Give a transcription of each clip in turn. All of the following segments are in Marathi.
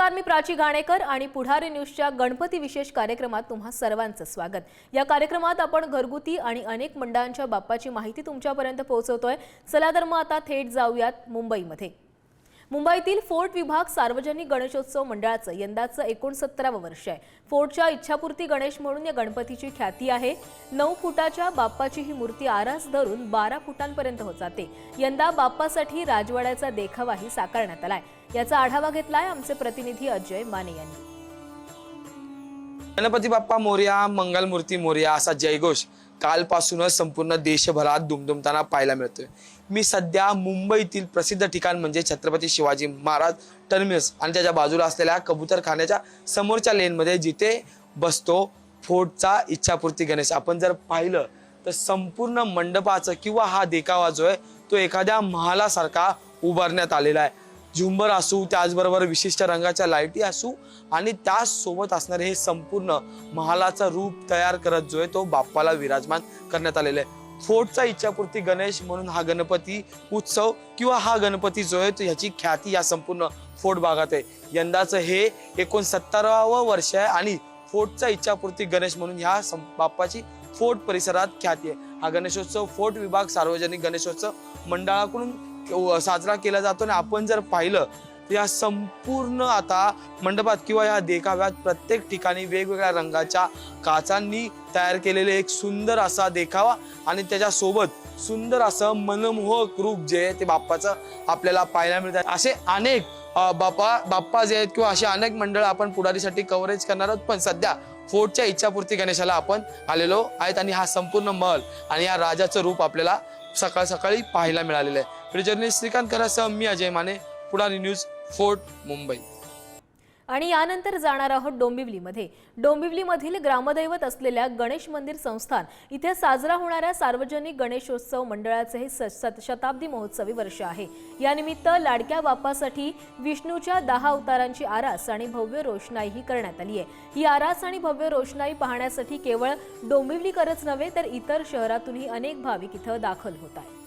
नमस्कार मी प्राची गाणेकर आणि पुढारी न्यूजच्या गणपती विशेष कार्यक्रमात तुम्हा सर्वांचं स्वागत. या कार्यक्रमात आपण घरगुती आणि अनेक मंडळांच्या बाप्पाची माहिती तुमच्यापर्यंत पोहोचवतोय. चला तर मग आता थेट जाऊयात मुंबईमध्ये. मुंबईतील फोर्ट विभाग सार्वजनिक गणेशोत्सव मंडळाचं यंदाचं एकोणसत्तरावं वर्ष आहे. फोर्टच्या इच्छापूर्ती गणेश म्हणून या गणपतीची ख्याती आहे. नऊ फुटाच्या बाप्पाची ही मूर्ती आरास धरून बारा फुटांपर्यंत होत जाते यंदा बाप्पासाठी राजवाड्याचा देखावाही साकारण्यात आलाय. याचा आढावा घेतलाय आमचे प्रतिनिधी अजय माने यांनी. गणपती बाप्पा मोर्या मंगलमूर्ती मोर्या असा जयघोष कालपासूनच संपूर्ण देशभरात दुमदुमताना पाहायला मिळतोय. मी सध्या मुंबईतील प्रसिद्ध ठिकाण म्हणजे छत्रपती शिवाजी महाराज टर्मिनस आणि त्याच्या बाजूला असलेल्या कबूतरखान्याच्या समोरच्या लेनमध्ये जिथे बसतो फोर्टचा इच्छापूर्ती गणेश. आपण जर पाहिलं तर संपूर्ण मंडपाचं किंवा हा देखावा जो आहे तो एखाद्या महालासारखा उभारण्यात आलेला आहे. झुंबर असू त्याचबरोबर विशिष्ट रंगाच्या लाईटी असू आणि त्यासोबत असणारे हे संपूर्ण महालाचं रूप तयार करत जो आहे तो बाप्पाला विराजमान करण्यात आलेला आहे. फोर्टचा इच्छापूर्ती गणेश म्हणून हा गणपती उत्सव किंवा हा गणपती जो आहे तो ह्याची ख्याती या संपूर्ण फोर्ट भागात आहे. यंदाचं हे एकोणसत्तरावं वर्ष आहे आणि फोर्टचा इच्छापूर्ती गणेश म्हणून ह्या सं- बाप्पाची फोर्ट परिसरात ख्याती आहे. हा गणेशोत्सव फोर्ट विभाग सार्वजनिक गणेशोत्सव मंडळाकडून साजरा केला जातो आणि आपण जर पाहिलं या संपूर्ण आता मंडपात किंवा या देखाव्यात प्रत्येक ठिकाणी वेगवेगळ्या रंगाच्या काचांनी तयार केलेले एक सुंदर असा देखावा आणि त्याच्यासोबत सुंदर असं मनमोहक रूप जे आहे ते बाप्पाचं आपल्याला पाहायला मिळतं असे अनेक बाप्पा बाप्पा जे आहेत किंवा असे अनेक मंडळ आपण पुढारीसाठी कव्हरेज करणार आहोत. पण सध्या फोर्टच्या इच्छापूर्ती गणेशाला आपण आलेलो आहेत आणि हा संपूर्ण महल आणि या राजाचं रूप आपल्याला सकाळ सकाळी पाहायला मिळालेलं आहे. व्हिडिओ श्रीकांत करासह मी अजय माने पुढारी न्यूज फोर्ट मुंबई. आणि यानंतर जाणार आहोत डोंबिवलीमध्ये. डोंबिवलीमधील ग्रामदैवत असलेल्या गणेश मंदिर संस्थान इथे साजरा होणाऱ्या सार्वजनिक गणेशोत्सव मंडळाचे हे शताब्दी महोत्सवी वर्ष आहे. यानिमित्त लाडक्या बाप्पासाठी विष्णूच्या दहा अवतारांची आरास आणि भव्य रोषणाईही करण्यात आली आहे. ही आरास आणि भव्य रोषणाई पाहण्यासाठी केवळ डोंबिवलीकरच नव्हे तर इतर शहरातूनही अनेक भाविक इथं दाखल होत आहेत.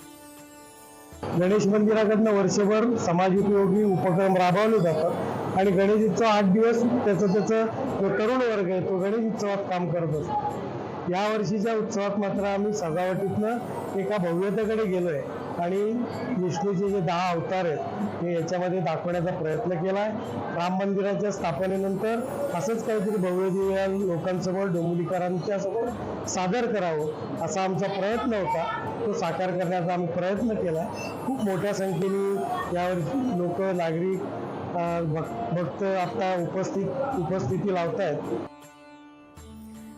गणेश मंदिराकडनं वर्षभर समाजोपयोगी उपक्रम राबवले जातात. आणि गणेश उत्सव आठ दिवस त्याचं त्याचं जो तरुण वर्ग आहे तो गणेश उत्सवात काम करत असतो. या वर्षीच्या उत्सवात मात्र आम्ही सजावटीतनं एका भव्यतेकडे गेलोय. आणि विष्णूचे जे दहा अवतार आहेत ते याच्यामध्ये दाखवण्याचा प्रयत्न केला आहे राम मंदिराच्या स्थापनेनंतर असंच काहीतरी भव्य दिव्य लोकांसमोर डोंबिवलीकरांच्या समोर सादर करावं असा आमचा प्रयत्न होता. तो साकार करण्याचा आम्ही प्रयत्न केला. खूप मोठ्या संख्येने यावर लोक नागरिक अं, भक्त आता उपस्थित उपस्थिती लावत आहेत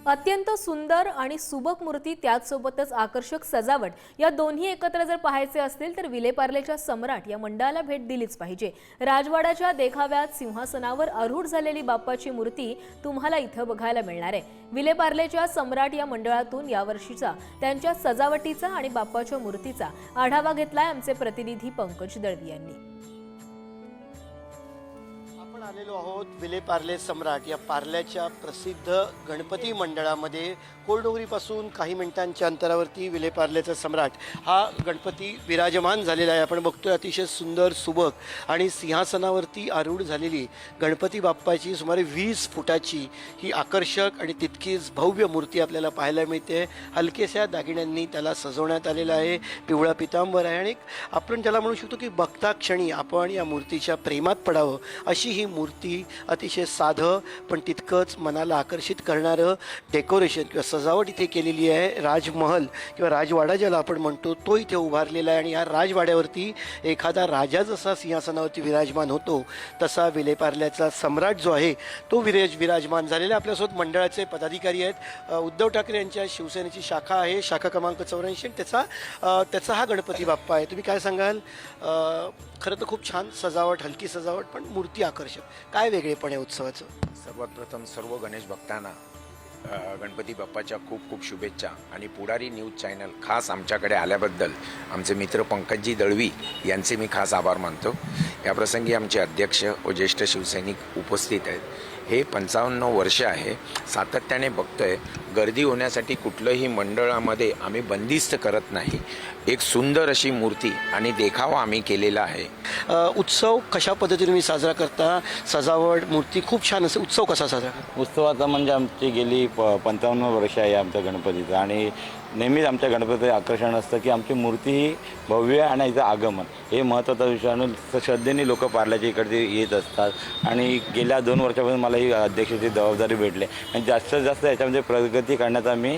अत्यंत सुंदर आणि सुबक मूर्ती त्याचसोबतच आकर्षक सजावट. या दोन्ही एकत्र जर पाहायचे असतील तर विलेपार्लेच्या सम्राट या मंडळाला भेट दिलीच पाहिजे. राजवाड्याच्या देखाव्यात सिंहासनावर आरूढ झालेली बाप्पाची मूर्ती तुम्हाला इथं बघायला मिळणार आहे. विलेपार्लेच्या सम्राट या मंडळातून यावर्षीचा त्यांच्या सजावटीचा आणि बाप्पाच्या मूर्तीचा आढावा घेतलाय आमचे प्रतिनिधी पंकज दळवी यांनी. आलेलो आहोत विले पार्ले सम्राट या पार्ल्याच्या प्रसिद्ध गणपती मंडळामध्ये. कोरडोंगरीपासून काही मिनिटांच्या अंतरावरती विले पार्लेचा सम्राट हा गणपती विराजमान झालेला आहे. आपण बघतोय अतिशय सुंदर सुबक आणि सिंहासनावरती आरूढ झालेली गणपती बाप्पाची सुमारे वीस फुटाची ही आकर्षक आणि तितकीच भव्य मूर्ती आपल्याला पाहायला मिळते. हलकेशा दागिन्यांनी त्याला सजवण्यात आलेलं आहे. पिवळा पितांबर आहे आणि आपण त्याला म्हणू शकतो की बघता क्षणी आपण या मूर्तीच्या प्रेमात पडावं अशी ही मूर्ती अतिशय साधं पण तितकंच मनाला आकर्षित करणारं डेकोरेशन किंवा सजावट इथे केलेली आहे. राजमहल किंवा राजवाडा ज्याला आपण म्हणतो तो इथे उभारलेला आहे. आणि या राजवाड्यावरती एखादा राजा जसा सिंहासनावरती विराजमान होतो तसा विलेपार्ल्याचा सम्राट जो आहे तो विराज विराजमान झालेला आपल्यासोबत मंडळाचे पदाधिकारी आहेत. उद्धव ठाकरे यांच्या शिवसेनेची शाखा आहे. शाखा क्रमांक चौऱ्याऐंशी. त्याचा त्याचा हा गणपती बाप्पा आहे. तुम्ही काय सांगाल? खरं तर खूप छान सजावट हलकी सजावट पण मूर्ती आकर्षक. काय वेगळेपण आहे उत्सवाचं? सर्वात प्रथम सर्व गणेश भक्तांना अ, गणपती बाप्पाच्या खूप खूप शुभेच्छा. आणि पुढारी न्यूज चॅनल खास आमच्याकडे आल्याबद्दल आमचे मित्र पंकजी दळवी यांचे मी खास आभार मानतो. याप्रसंगी आमचे अध्यक्ष व ज्येष्ठ शिवसैनिक उपस्थित आहेत. हे पंचावन्न वर्ष आहे. सातत्याने बघतोय गर्दी होण्यासाठी कुठलंही मंडळामध्ये आम्ही बंदिस्त करत नाही. एक सुंदर अशी मूर्ती आणि देखावा आम्ही केलेला आहे. उत्सव कशा पद्धतीने तुम्ही साजरा करता? सजावट मूर्ती खूप छान असते उत्सव कसा साजरा करता? उत्सवाचा म्हणजे आमची गेली प पंचावन्न वर्ष आहे आमच्या गणपतीचं आणि नेहमीच आमच्या गणपतीचं आकर्षण असतं की आमची मूर्ती ही भव्य आणि इथं आगमन. हे महत्त्वाचा विषय आणि श्रद्धेने लोक पार्ल्याच्या इकडचे येत असतात. आणि गेल्या दोन वर्षापासून मला ही अध्यक्षाची जबाबदारी भेटली. आणि जास्तीत जास्त याच्यामध्ये प्रगती करण्याचा मी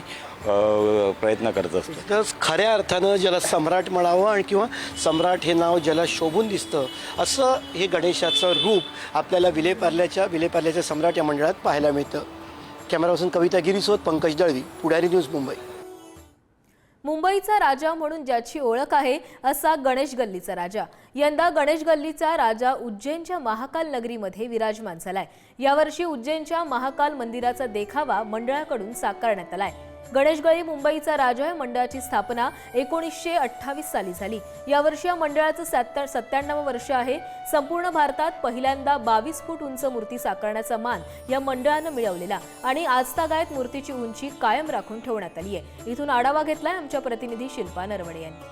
प्रयत्न करत असतो. तर खऱ्या अर्थानं ज्याला सम्राट म्हणावं आणि किंवा सम्राट हे नाव ज्याला शोभून दिसतं असं हे गणेशाचं रूप आपल्याला विलेपार्ल्याच्या विलेपार्ल्याच्या सम्राट या मंडळात पाहायला मिळतं. कॅमेरापासून कविता गिरीसोबत पंकज दळवी पुढारी न्यूज मुंबई. मुंबईचा राजा म्हणून ज्याची ओळख आहे असा गणेश गल्लीचा राजा. यंदा गणेश गल्लीचा राजा उज्जैनच्या महाकाल नगरीमध्ये विराजमान झालाय. यावर्षी उज्जैनच्या महाकाल मंदिराचा देखावा मंडळाकडून साकारण्यात आलाय. गणेशगळी मुंबईचा राजा या मंडळाची स्थापना एकोणीसशे अठ्ठावीस साली झाली. यावर्षी या मंडळाचं सत्त्या सत्त्याण्णव वर्ष आहे. संपूर्ण भारतात पहिल्यांदा बावीस फूट उंच मूर्ती साकारण्याचा मान या मंडळानं मिळवलेला आणि आजतागायत मूर्तीची उंची कायम राखून ठेवण्यात आली आहे. इथून आढावा घेतलाय आमच्या प्रतिनिधी शिल्पा नरवणे यांनी.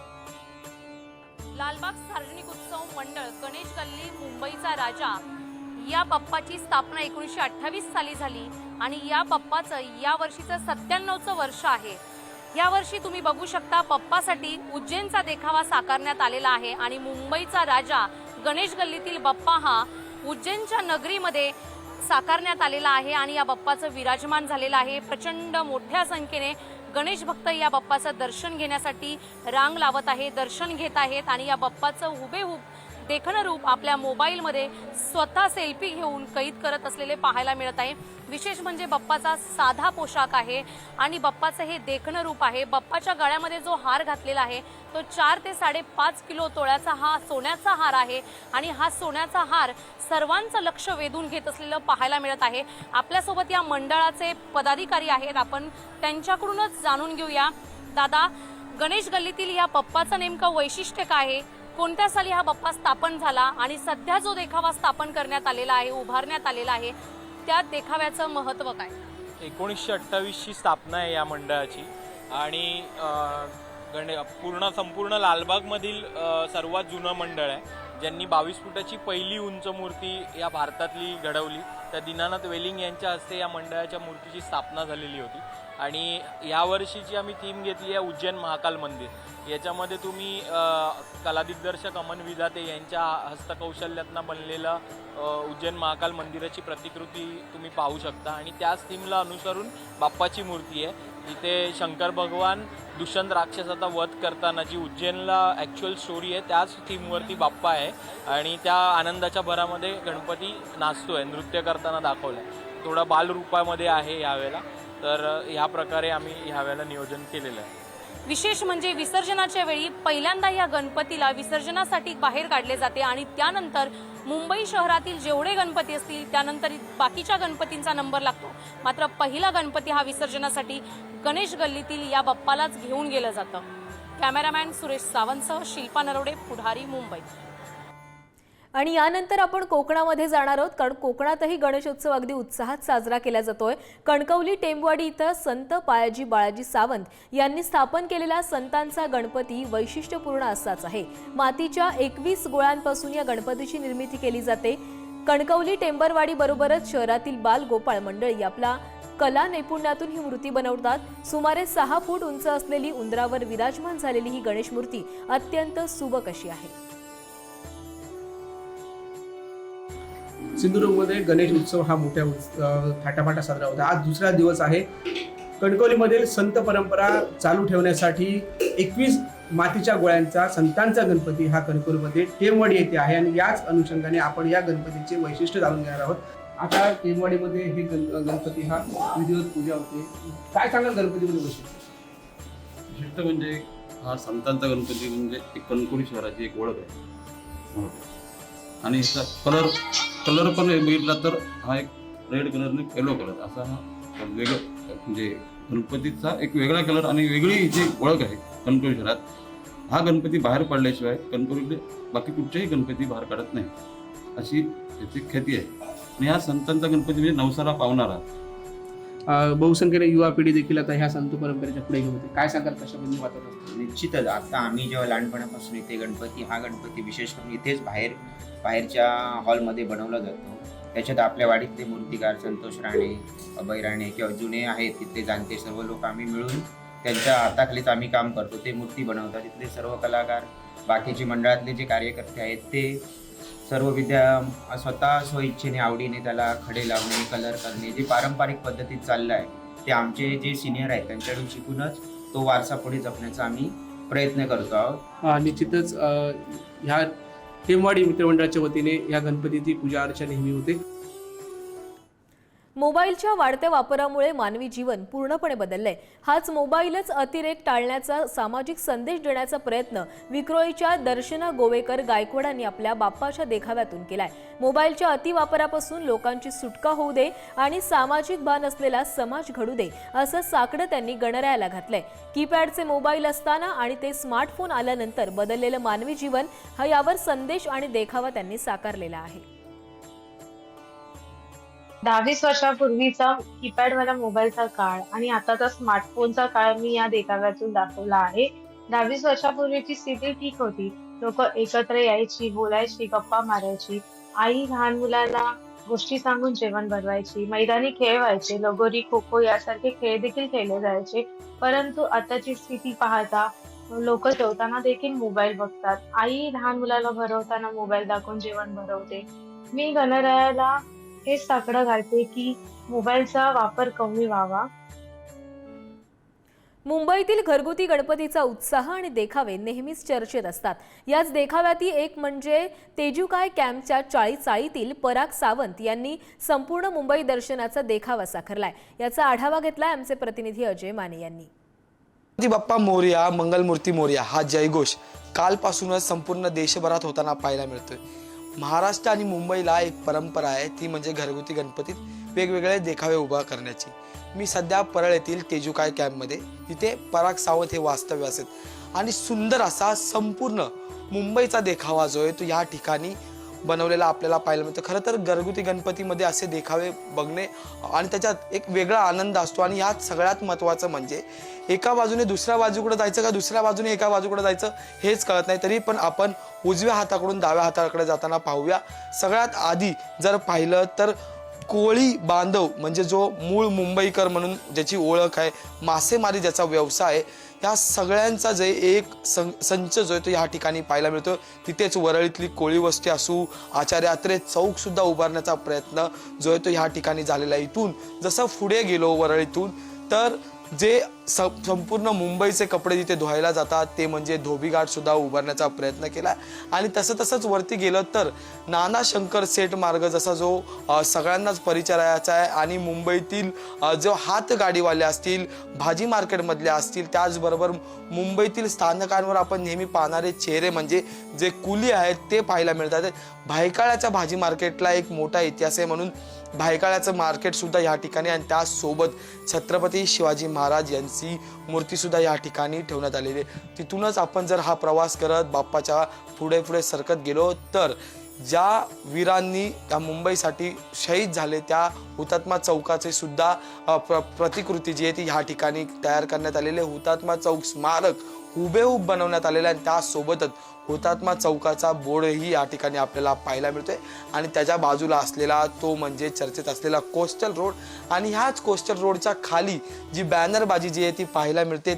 लालबाग सार्वजनिक उत्सव मंडळ गणेश गल्ली मुंबईचा राजा या बाप्पाची स्थापना एकोणीसशे अठ्ठावीस साली झाली आणि या बाप्पाचं या वर्षीचं सत्त्याण्णवचं वर्ष आहे. या वर्षी तुम्ही बघू शकता बाप्पासाठी उज्जैनचा देखावा साकारण्यात आलेला आहे आणि मुंबईचा राजा गणेश गल्लीतील बाप्पा हा उज्जैनच्या नगरीमध्ये साकारण्यात आलेला आहे आणि या बाप्पाचं विराजमान झालेलं आहे. प्रचंड मोठ्या संख्येने गणेश भक्त या बाप्पाचं दर्शन घेण्यासाठी रांग लावत आहे दर्शन घेत आहेत आणि या बाप्पाचं हुबेहूब देखणं रूप आपल्या मोबाईलमध्ये स्वतः सेल्फी घेऊन कैद करत असलेले पाहायला मिळत आहे. विशेष म्हणजे बाप्पाचा साधा पोशाख आहे आणि बाप्पाचं हे देखणं रूप आहे. बाप्पाच्या गळ्यामध्ये जो हार घातलेला आहे तो चार ते साडेपाच किलो तोळ्याचा हा सोन्याचा हार आहे आणि हा सोन्याचा हार सर्वांचं लक्ष वेधून घेत असलेलं पाहायला मिळत आहे. आपल्यासोबत या मंडळाचे पदाधिकारी आहेत. आपण त्यांच्याकडूनच जाणून घेऊया. दादा गणेश गल्लीतील या पप्पाचं नेमकं वैशिष्ट्य काय आहे? कोणत्या साली हा बाप्पा स्थापन झाला आणि सध्या जो देखावा स्थापन करण्यात आलेला आहे उभारण्यात आलेला आहे त्या देखाव्याचं महत्त्व काय? एकोणीसशे अठ्ठावीसची स्थापना आहे या मंडळाची आणि गणे पूर्ण संपूर्ण लालबागमधील सर्वात जुनं मंडळ आहे ज्यांनी बावीस फुटाची पहिली उंच मूर्ती या भारतातली घडवली. त्या दीनानाथ वेलिंग यांच्या हस्ते या मंडळाच्या मूर्तीची स्थापना झालेली होती. आणि यावर्षीची आम्ही थीम घेतली आहे उज्जैन महाकाल मंदिर. याच्यामध्ये तुम्ही कलादिग्दर्शक अमन विधाते यांच्या हस्तकौशल्यातनं बनलेलं उज्जैन महाकाल मंदिराची प्रतिकृती तुम्ही पाहू शकता. आणि त्याच थीमला अनुसरून बाप्पाची मूर्ती आहे. जिथे शंकर भगवान दुष्यंत राक्षसाचा वध करताना जी उज्जैनला ॲक्च्युअल स्टोरी आहे त्याच थीमवरती बाप्पा आहे. आणि त्या आनंदाच्या भरामध्ये गणपती नाचतो आहे नृत्य करताना दाखवलं आहे थोडा बालरूपामध्ये आहे यावेळेला. तर ह्या प्रकारे आम्ही ह्यावेळेला नियोजन केलेलं आहे. विशेष म्हणजे विसर्जनाच्या वेळी पहिल्यांदा या गणपतीला विसर्जनासाठी बाहेर काढले जाते आणि त्यानंतर मुंबई शहरातील जेवढे गणपती असतील त्यानंतर बाकीच्या गणपतींचा नंबर लागतो. मात्र पहिला गणपती हा विसर्जनासाठी गणेश गल्लीतील या बाप्पालाच घेऊन गेलं जातं. कॅमेरामॅन सुरेश सावंतसह शिल्पा नरोडे पुढारी मुंबई. आणि यानंतर आपण कोकणामध्ये जाणार आहोत कारण कोकणातही गणेशोत्सव अगदी उत्साहात साजरा केला जातोय. कणकवली टेंबवाडी इथं संत पायाजी बाळाजी सावंत यांनी स्थापन केलेला संतांचा गणपती वैशिष्ट्यपूर्ण असाच आहे. मातीच्या एकवीस गोळ्यांपासून या गणपतीची निर्मिती केली जाते. कणकवली टेंबरवाडी बरोबरच शहरातील बाल गोपाळ मंडळी आपला कला नैपुण्यातून ही मूर्ती बनवतात. सुमारे सहा फूट उंच असलेली उंदरावर विराजमान झालेली ही गणेश मूर्ती अत्यंत सुबक अशी आहे? सिंधुदुर्गमध्ये गणेश उत्सव हा मोठ्या थाटामाटा साजरा होता आज दुसरा दिवस आहे. कणकवलीमधील संत परंपरा चालू ठेवण्यासाठी एकवीस मातीच्या गोळ्यांचा संतांचा गणपती हा कणकवलीमध्ये टेमवाडी येथे आहे आणि याच अनुषंगाने आपण या गणपतीचे वैशिष्ट्य जाणून घेणार आहोत. आता टेमवाडीमध्ये हे गण गणपती हा विधिवत पूजा होते. काय सांगाल गणपतीमध्ये वैशिष्ट्य? विशिष्ट म्हणजे हा संतांचा गणपती म्हणजे एक कणकोली शहराची एक ओळख आहे. आणि याचा कलर कलर पण बघितला तर हा एक रेड कलर आणि येलो कलर असा हा वेगळं म्हणजे गणपतीचा एक वेगळा कलर आणि वेगळी जी ओळख आहे गणपती शहरात हा गणपती बाहेर पडल्याशिवाय गणपतीकडे बाकी कुठचेही गणपती बाहेर काढत नाही अशी त्याची ख्याती आहे. आणि हा संतांचा गणपती म्हणजे नवसाला पावणारा बहुसंख्येने युवा पिढी देखील आता ह्या संत परंपरेच्या पुढे घेऊन होते काय सांगाल कशा पद्धतीने वातावरण? निश्चितच. आता आम्ही जेव्हा लहानपणापासून इथे गणपती हा गणपती विशेष करून इथेच बाहेर बाहेरच्या हॉलमध्ये बनवला जातो. त्याच्यात आपल्या वाडीतले मूर्तिकार संतोष राणे अभय राणे किंवा जुने आहेत तिथले जाणते सर्व लोक आम्ही मिळून त्यांच्या हाताखालीच आम्ही काम करतो. ते मूर्ती बनवतात. तिथले सर्व कलाकार बाकीचे मंडळातले जे कार्यकर्ते आहेत ते सर्व विद्या स्वतः स्वइच्छेने आवडीने त्याला खडे लावणे कलर करणे जे पारंपरिक पद्धतीत चाललं आहे ते आमचे जे सिनियर आहेत त्यांच्याकडून शिकूनच तो वारसा पुढे जपण्याचा आम्ही प्रयत्न करतो आहोत. निश्चितच ह्या हेमवाडी मित्रमंडळाच्या वतीने ह्या गणपतीची पूजा अर्चा नेहमी होते. मोबाईलच्या वाढत्या वापरामुळे मानवी जीवन पूर्णपणे बदललंय. हाच मोबाईलच अतिरेक टाळण्याचा सामाजिक संदेश देण्याचा प्रयत्न विक्रोळीच्या दर्शना गोवेकर गायकवाडांनी आपल्या बाप्पाच्या देखाव्यातून केलाय. मोबाईलच्या अतिवापरापासून लोकांची सुटका होऊ दे आणि सामाजिक भान असलेला समाज घडू दे असं साकडं त्यांनी गणरायाला घातलंय. कीपॅडचे मोबाईल असताना आणि ते स्मार्टफोन आल्यानंतर बदललेलं मानवी जीवन हा यावर संदेश आणि देखावा त्यांनी साकारलेला आहे. दहावीस वर्षापूर्वीचा कीपॅड वाला मोबाईलचा काळ आणि आताचा स्मार्टफोनचा काळ मी या देखाव्यातून दाखवला आहे. दहावीस वर्षापूर्वीची स्थिती ठीक होती. लोक एकत्र यायची बोलायची गप्पा मारायची. आई लहान मुलाला गोष्टी सांगून जेवण बनवायची मैदानी खेळ व्हायचे लगोरी खो खो यासारखे खेळ देखील खेळले जायचे. परंतु आताची स्थिती पाहता लोक जेवताना देखील मोबाईल बघतात. आई लहान मुलाला भरवताना मोबाईल दाखवून जेवण भरवते मी गणरायाला हेच साकडं घालते की मोबाईलचा वापर कमी व्हावा. मुंबईतील घरगुती गणपतीचा उत्साह आणि देखावे नेहमीच चर्चेत असतात. याच देखाव्यातील एक म्हणजे तेजुकाय कॅम्पच्या चाळी चाळीतील पराग सावंत यांनी संपूर्ण मुंबई दर्शनाचा देखावा साकारलाय. याचा आढावा घेतलाय आमचे प्रतिनिधी अजय माने यांनी. गणपती बाप्पा मोर्या मंगलमूर्ती मोर्या हा जयघोष कालपासूनच संपूर्ण देशभरात होताना पाहायला मिळतोय. महाराष्ट्र आणि मुंबईला एक परंपरा आहे ती म्हणजे घरगुती गणपतीत वेगवेगळे देखावे उभा करण्याची. मी सध्या परळ येथील तेजुकाय कॅम्पमध्ये तिथे पराग सावंत हे वास्तव्य असेल. आणि सुंदर असा संपूर्ण मुंबईचा देखावा जो आहे तो या ठिकाणी बनवलेला आपल्याला पाहायला मिळतं. खरं तर घरगुती गणपतीमध्ये असे देखावे बघणे आणि त्याच्यात एक वेगळा आनंद असतो. आणि यात सगळ्यात महत्त्वाचं म्हणजे एका बाजूने दुसऱ्या बाजूकडे जायचं का दुसऱ्या बाजूने एका बाजूकडे जायचं हेच कळत नाही. तरी पण आपण उजव्या हाताकडून डाव्या हाताकडे जाताना पाहूया. सगळ्यात आधी जर पाहिलं तर कोळी बांधव म्हणजे जो मूळ मुंबईकर म्हणून ज्याची ओळख आहे मासेमारी ज्याचा व्यवसाय आहे या सगळ्यांचा जे एक सं संच जो आहे तो या ठिकाणी पाहायला मिळतो. तिथेच वरळीतली कोळी वस्ती असू आचार्य यात्रे चौकसुद्धा उभारण्याचा प्रयत्न जो आहे तो ह्या ठिकाणी झालेला आहे. इथून जसं पुढे गेलो वरळीतून तर जे स संपूर्ण मुंबईचे कपडे जिथे धुवायला जातात ते म्हणजे धोबीघाटसुद्धा उभारण्याचा प्रयत्न केला आणि तसं तसंच वरती गेलं तर नाना शंकर सेट मार्ग जसा जो सगळ्यांनाच परिचयाचा आहे आणि मुंबईतील जो हातगाडीवाले असतील भाजी मार्केटमधले असतील त्याचबरोबर मुंबईतील स्थानकांवर आपण नेहमी पाहणारे चेहरे म्हणजे जे कुली आहेत ते पाहायला मिळतात. भायकाळ्याच्या भाजी मार्केटला एक मोठा इतिहास आहे म्हणून भायकाळ्याचं मार्केटसुद्धा या ठिकाणी आणि त्यासोबत छत्रपती शिवाजी महाराज यांचं मूर्ती मूर्तीसुद्धा या ठिकाणी ठेवण्यात आलेली आहे. तिथूनच आपण जर हा प्रवास करत बाप्पाच्या पुढे पुढे सरकत गेलो तर ज्या वीरांनी त्या मुंबईसाठी शहीद झाले त्या हुतात्मा चौकाचे सुद्धा प्र प्रतिकृती जी आहे ती ह्या ठिकाणी तयार करण्यात आलेली आहे. हुतात्मा चौक स्मारक हुबेहूब बनवण्यात आलेलं आहे आणि त्यासोबतच हुतात्मा चौकाचा बोर्डही या ठिकाणी आपल्याला पाहायला मिळतोय. आणि त्याच्या बाजूला असलेला तो म्हणजे चर्चेत असलेला कोस्टल रोड. आणि ह्याच कोस्टल रोडच्या खाली जी बॅनरबाजी जी आहे ती पाहायला मिळते.